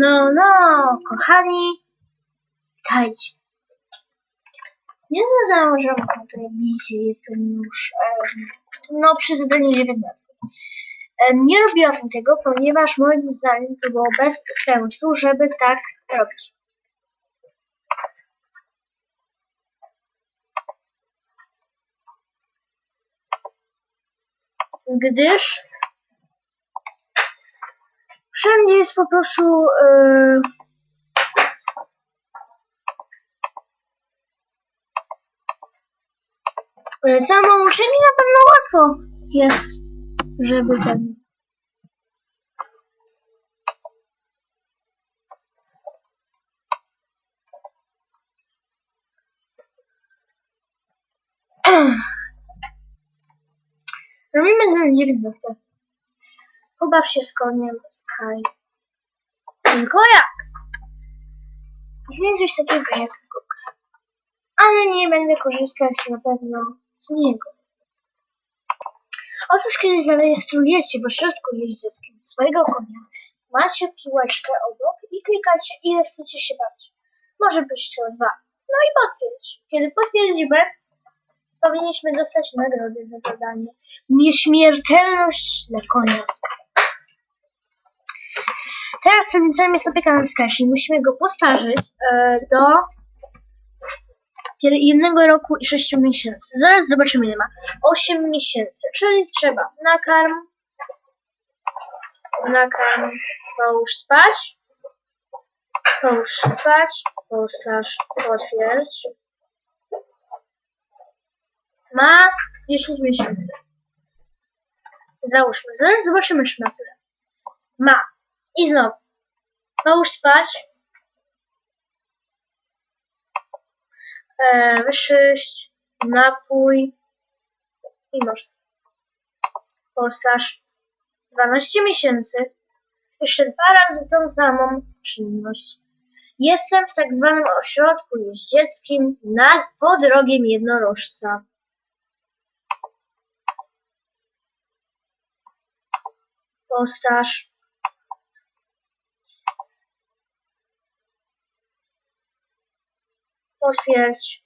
No, no, kochani, witajcie. Nie no, założę tutaj dzisiaj jestem już no przy zadaniu 19. Em, Nie robiłam tego, ponieważ moim zdaniem to było bez sensu, żeby tak robić. Gdyż wszędzie jest po prostu e, e, samouczenie na pewno łatwo jest, żeby ten Robimy za 19. Pobaw się z koniem Sky. Tylko jak? Istnieje coś takiego jak Google. Ale nie będę korzystać na pewno z niego. Otóż kiedy zarejestrujecie w ośrodku jeździeckim swojego konia, macie piłeczkę obok i klikacie ile chcecie się bawić. Może być to dwa. No i potwierdź. Kiedy potwierdzimy, powinniśmy dostać nagrody za zadanie Nieśmiertelność dla konia. Teraz jest opieka nad Sky, musimy go postarzyć e, do jednego roku i sześciu miesięcy. Zaraz zobaczymy ile ma. Osiem miesięcy, czyli trzeba nakarm, nakarm, połóż spać, połóż spać, postaż, potwierdź. Ma 10 miesięcy. Załóżmy. Zaraz zobaczymy, czy ma tyle. Ma. I znowu. Połóż spać. E, wyszyść. Napój. I może. Postaż. 12 miesięcy. Jeszcze dwa razy tą samą czynność. Jestem w tak zwanym ośrodku jeździeckim nad, pod rogiem jednorożca. postaż. Potwierdź.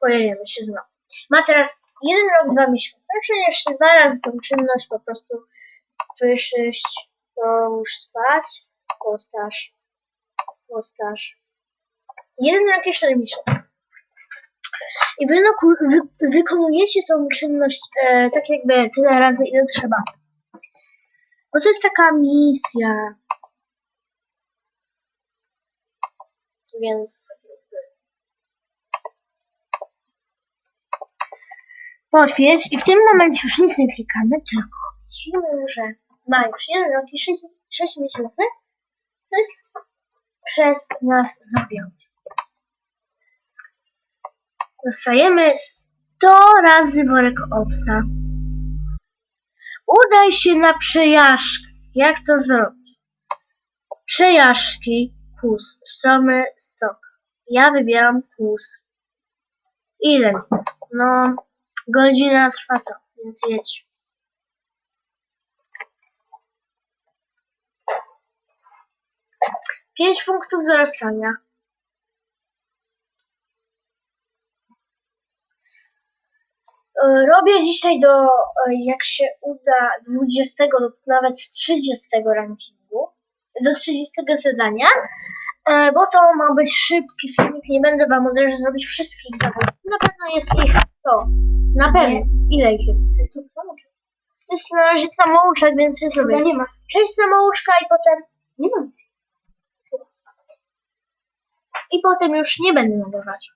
Pojawiamy się znowu. Ma teraz jeden rok, dwa miesiące, czyli jeszcze dwa razy tą czynność po prostu wyszyść, połóż spać, postaż, postaż. Jeden rok cztery miesiące. I wy, no, wy, wykonujecie tą czynność e, tak jakby tyle razy, ile trzeba. Bo to jest taka misja. Więc. Potwierdź i w tym momencie już nic nie klikamy, tylko widzimy, że ma już jeden rok i 6, 6 miesięcy, co jest przez nas zrobione. Dostajemy 100 razy worek owsa. Udaj się na przejażdżkę. Jak to zrobić? Przejażdżki, kus, stromy, stok. Ja wybieram kus. Ile? No, godzina trwa to, więc jedź. Pięć punktów dorastania. Robię dzisiaj do, jak się uda, 20 lub nawet 30 rankingu, do 30 zadania, e, bo to ma być szybki filmik, nie będę wam od zrobić wszystkich zadań. Na pewno jest ich 100. Na pewno. Ile ich jest? To jest to samouczek. To jest na razie samouczek, więc jest zrobię. nie ma. Cześć samouczka i potem... Nie ma. I potem już nie będę nagrywać.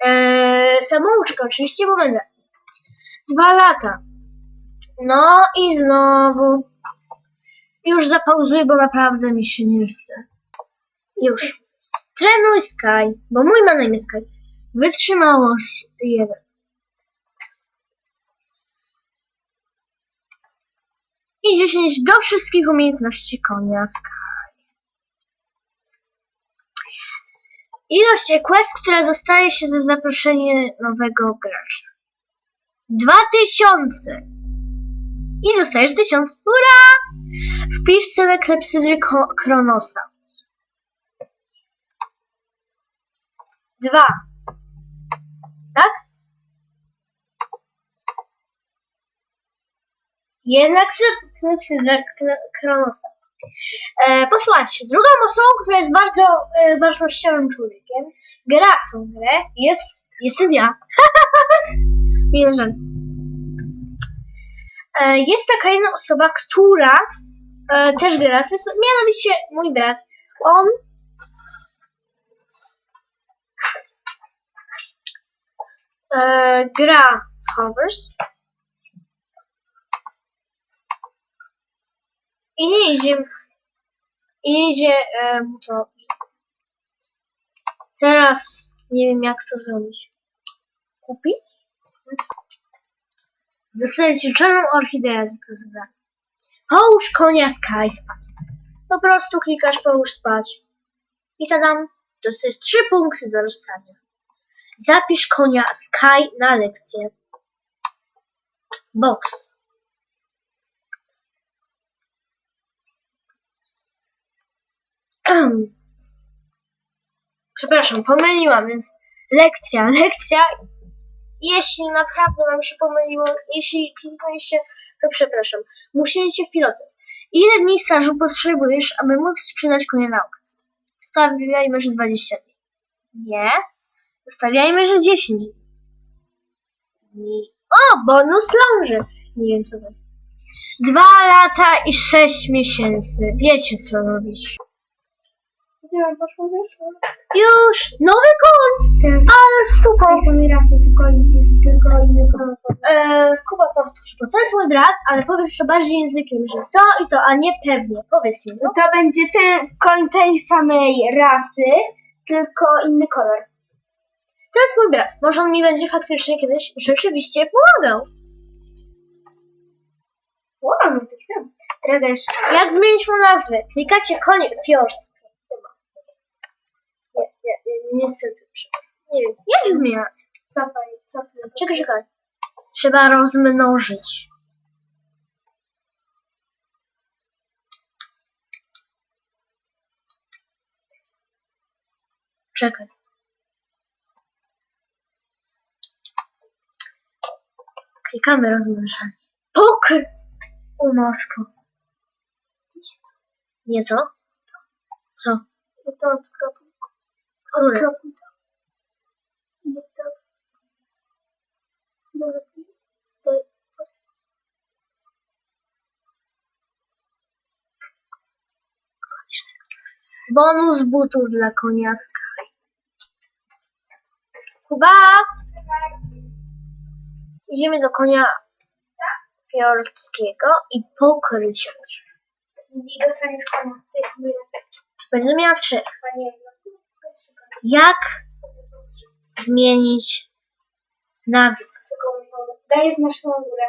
Eee, samouczka oczywiście, bo będę. Dwa lata. No i znowu. Już zapauzuję, bo naprawdę mi się nie chce. Już. Trenuj Sky, bo mój ma na imię Sky. Wytrzymałość jeden. I 10 do wszystkich umiejętności konia Sky. Ilość quest, która dostaje się za zaproszenie nowego gracza. Dwa tysiące. I dostajesz tysiąc. Ura! Wpisz cenę klepsydry Kronosa. Dwa. Tak? Jednak Kr- Kronosa. E, posłuchajcie, drugą osobą, która jest bardzo e, wartościowym człowiekiem, gra w tą grę, jest, jestem ja. Miły żart. E, jest taka jedna osoba, która e, też gra, to jest mianowicie mój brat. On e, gra w Hovers i nie idzie i nie idzie e, to teraz nie wiem jak to zrobić. Kupić? Dostaję ci czarną orchideę za to zadanie. Połóż konia Sky spać po prostu klikasz połóż spać. I tadam dostajesz trzy punkty do dostania zapisz konia Sky na lekcję. Box Przepraszam, pomyliłam, więc lekcja, lekcja. Jeśli naprawdę wam się pomyliło, jeśli kliknęliście, to przepraszam. Musieliście filotes. Ile dni stażu potrzebujesz, aby móc sprzedać konia na aukcji? Stawiajmy, że 20 dni. Nie. Stawiajmy, że 10 dni. O, bonus ląży. Nie wiem co to. Dwa lata i sześć miesięcy. Wiecie co robić. Poszło, wyszło? Już! Nowy koń! Teraz Ale super! samej rasy, tylko inny, tylko inny kolor. Eee, Kuba, powtórz, bo to jest mój brat, ale powiedz to bardziej językiem, że to i to, a nie pewnie. Powiedz mi, no. To będzie ten koń tej samej rasy, tylko inny kolor. To jest mój brat. Może on mi będzie faktycznie kiedyś rzeczywiście pomagał. Wow, no tak samo. Teraz. Jak zmienić mu nazwę? Klikacie koń fiorski. Chyba. Nie, nie, nie, niestety, przepraszam. Nie wiem. Jak się zmienia nazwę? Cofaj, cofaj. Czekaj, czekaj. Trzeba rozmnożyć. Czekaj. Klikamy rozmnożenie. Pokr! Unożko. Nie? Co? No to odkropuj. Nie. Bonus butów dla konia Sky. Kuba! Idziemy do konia fiordzkiego i pokryć. I dostaniesz konia. To jest recept. Będę miała trzy. Panie. Jak zmienić nazwę? Dajesz naszą górę.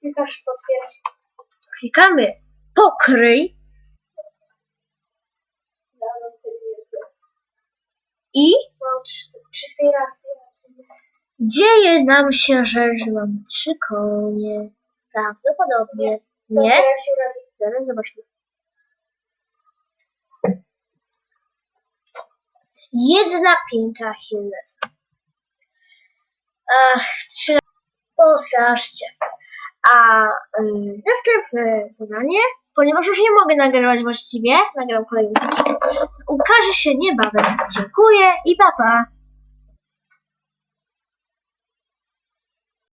Klikasz potwierdź. Klikamy pokryj i Mam dzieje nam się że mamy trzy konie. Prawdopodobnie. Nie? teraz się. Zaraz zobaczmy. Jedna pięta Achillesa. Ach, trzy... A następne zadanie, ponieważ już nie mogę nagrywać właściwie, nagram kolejny. Ukaże się niebawem. Dziękuję i papa. Pa.